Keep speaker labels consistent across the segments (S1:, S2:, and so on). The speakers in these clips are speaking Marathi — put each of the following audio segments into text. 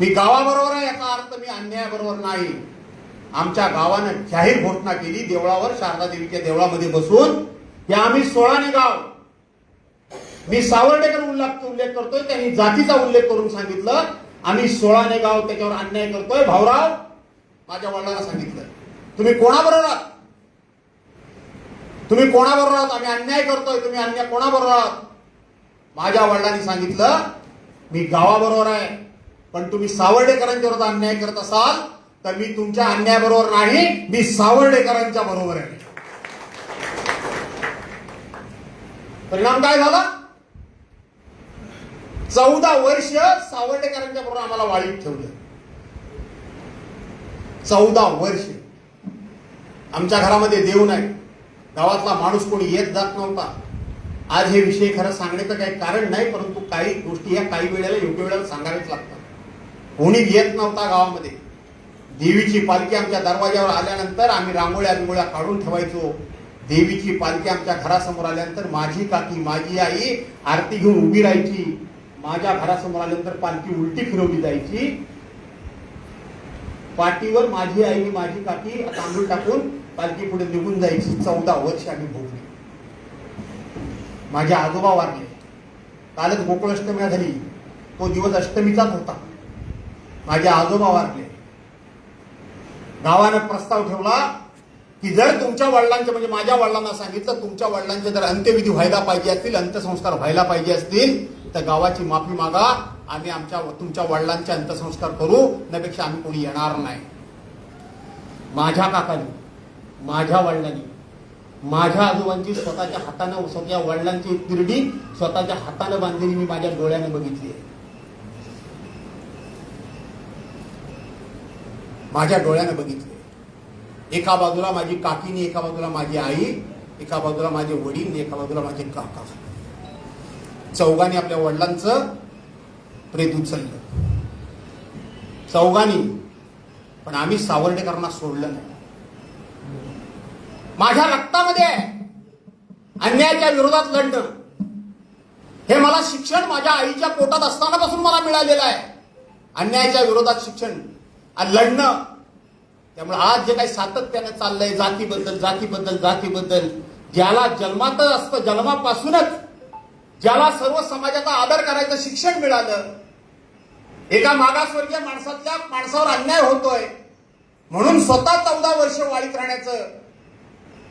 S1: मी गावाबरोबर आहे याचा अर्थ मी अन्यायाबरोबर नाही. आमच्या गावानं जाहीर घोषणा केली देवळावर शारदा देवीच्या देवळामध्ये बसून हे आम्ही सोळाने गाव. मी सावर्डेकर उल्लेख उल्लेख करतोय त्यांनी जातीचा उल्लेख करून सांगितलं. आम्ही सोळाने गाव त्याच्यावर अन्याय करतोय. भाऊराव माझ्या वडिलांना सांगितलं. तुम्ही कोणाबरोबर आहात? तुम्ही कोणाबरोबर आहात? आम्ही अन्याय करतोय तुम्ही अन्याय कोणाबरोबर आहात? माझ्या वडिलांनी सांगितलं मी गावाबरोबर आहे. पण तुम्ही सावर्डेकरांच्या विरोधात अन्याय करत असाल तर मी तुमच्या अन्यायाबरोबर नाही मी सावर्डेकरांच्या बरोबर आहे. परिणाम काय झाला? चौदा वर्ष सावर्डेकरांच्या बरोबर आम्हाला वाळीत ठेवलं. चौदा वर्ष. आमच्या घरामध्ये देव नाही. गावातला माणूस कोणी येत जात नव्हता. आज हे विषय खरं सांगण्याचं काही कारण नाही परंतु काही गोष्टी या काही वेळेला योग्य वेळेला सांगाव्याच लागतात. कोणी येत नव्हता गावामध्ये. देवीची पालखी आमच्या दरवाज्यावर आल्यानंतर आम्ही रांगोळ्या बिंगोळ्या काढून ठेवायचो. देवीची पालखी आमच्या घरासमोर आल्यानंतर माझी काकी माझी आई आरती घेऊन उभी राहायची. माझ्या घरासमोर आल्यानंतर पालखी उलटी फिरवली जायची. पाठीवर माझी आई माझी काकी तांदूळ टाकून पालखी पुढे निघून जायची. चौदा वर्ष आम्ही भोगली. माझे आजोबा वारले. कालच गोकुळाष्टमी झाली. तो दिवस अष्टमीचाच होता. माझे आजोबा वारले. गावानं प्रस्ताव ठेवला की जर तुमच्या वडिलांचे म्हणजे माझ्या वडिलांना सांगितलं तुमच्या वडिलांचे जर अंत्यविधी व्हायला पाहिजे असतील अंत्यसंस्कार व्हायला पाहिजे असतील तर गावाची माफी मागा आम्ही आमच्या तुमच्या वडिलांचे अंत्यसंस्कार करू त्यापेक्षा आम्ही कोणी येणार नाही. माझ्या काकांनी माझ्या वडिलांनी माझ्या आजोबांची स्वतःच्या हातानं स्वतःच्या वडिलांची तिरडी स्वतःच्या हातानं बांधलेली मी माझ्या डोळ्याने बघितली आहे. माझ्या डोळ्याने बघितले. एका बाजूला माझी काकीने एका बाजूला माझी आई एका बाजूला माझे वडील एका बाजूला माझे काका. चौघांनी आपल्या वडिलांचं प्रेत उचललं. चौघांनी पण आम्ही सावर्डेकरांना सोडलं नाही. माझ्या रक्तामध्ये आहे. अन्यायाच्या विरोधात लढणं. हे मला शिक्षण माझ्या आईच्या पोटात असतानापासून मला मिळालेलं आहे. अन्यायाच्या विरोधात शिक्षण आणि लढणं. त्यामुळे आज जे काही सातत्याने चाललंय जातीबद्दल जातीबद्दल जातीबद्दल ज्याला जन्मातच असतं जन्मापासूनच ज्याला सर्व समाजाचा आदर करायचं शिक्षण मिळालं एका मागासवर्गीय माणसातल्या माणसावर अन्याय होतोय म्हणून स्वतः चौदा वर्ष वाळीत राहण्याचं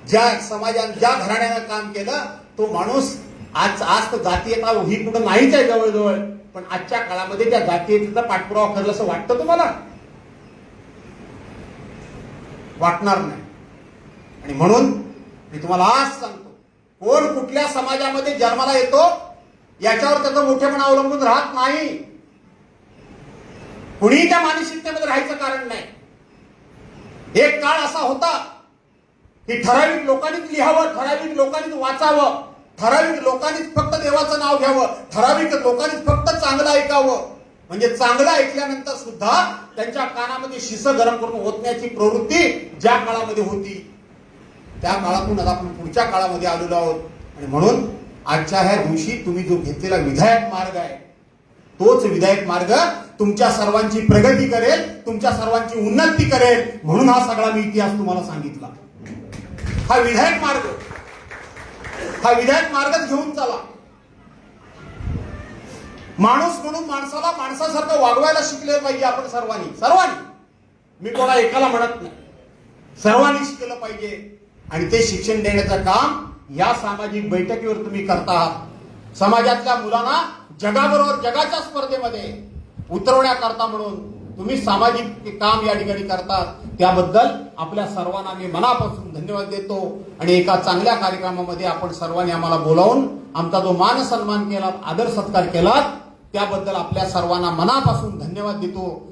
S1: ज्या समाजात ज्या घराण्यानं काम केलं तो माणूस आज आज तर जातीयता ही कुठं नाहीच आहे जवळजवळ पण आजच्या काळामध्ये त्या जातीयतेचा पाठपुरावा करला असं वाटतं तुम्हाला? वाटणार नाही. आणि म्हणून मी तुम्हाला आज सांगतो कोण कुठल्या समाजामध्ये जन्माला येतो याच्यावर त्याचं मोठेपणा अवलंबून राहत नाही. कुणीही त्या मानसिकतेमध्ये राहायचं कारण नाही. एक काळ असा होता की ठराविक लोकांनीच लिहावं ठराविक लोकांनीच वाचावं ठराविक लोकांनीच फक्त देवाचं नाव घ्यावं ठराविक लोकांनीच फक्त चांगलं ऐकावं. म्हणजे चांगलं ऐकल्यानंतर सुद्धा त्यांच्या कानामध्ये शिस गरम करून ओतण्याची प्रवृत्ती ज्या काळामध्ये होती त्या काळातून आता आपण पुढच्या काळामध्ये आलेलो आहोत. आणि म्हणून आजच्या ह्या दिवशी तुम्ही जो घेतलेला विधायक मार्ग आहे तोच विधायक मार्ग तुमच्या सर्वांची प्रगती करेल तुमच्या सर्वांची उन्नती करेल म्हणून हा सगळा मी इतिहास तुम्हाला सांगितला. हा विधायक मार्ग. हा विधायक मार्गच घेऊन चला. माणूस म्हणून माणसाला माणसासारखं वागवायला शिकले पाहिजे आपण सर्वांनी. सर्वांनी. मी कोणा एकाला म्हणत नाही. सर्वांनी शिकलं पाहिजे. आणि ते शिक्षण देण्याचं काम या सामाजिक बैठकीवर तुम्ही करता आहात समाजातल्या मुलांना जगाबरोबर जगाच्या स्पर्धेमध्ये उतरवण्याकरता म्हणून तुम्ही सामाजिक काम या ठिकाणी करतात. त्याबद्दल आपल्या सर्वांना मी मनापासून धन्यवाद देतो. आणि एका चांगल्या कार्यक्रमामध्ये आपण सर्वांनी आम्हाला बोलावून आमचा जो मान सन्मान केला आदर सत्कार केला त्याबद्दल आपल्या सर्वांना मनापासून धन्यवाद देतो.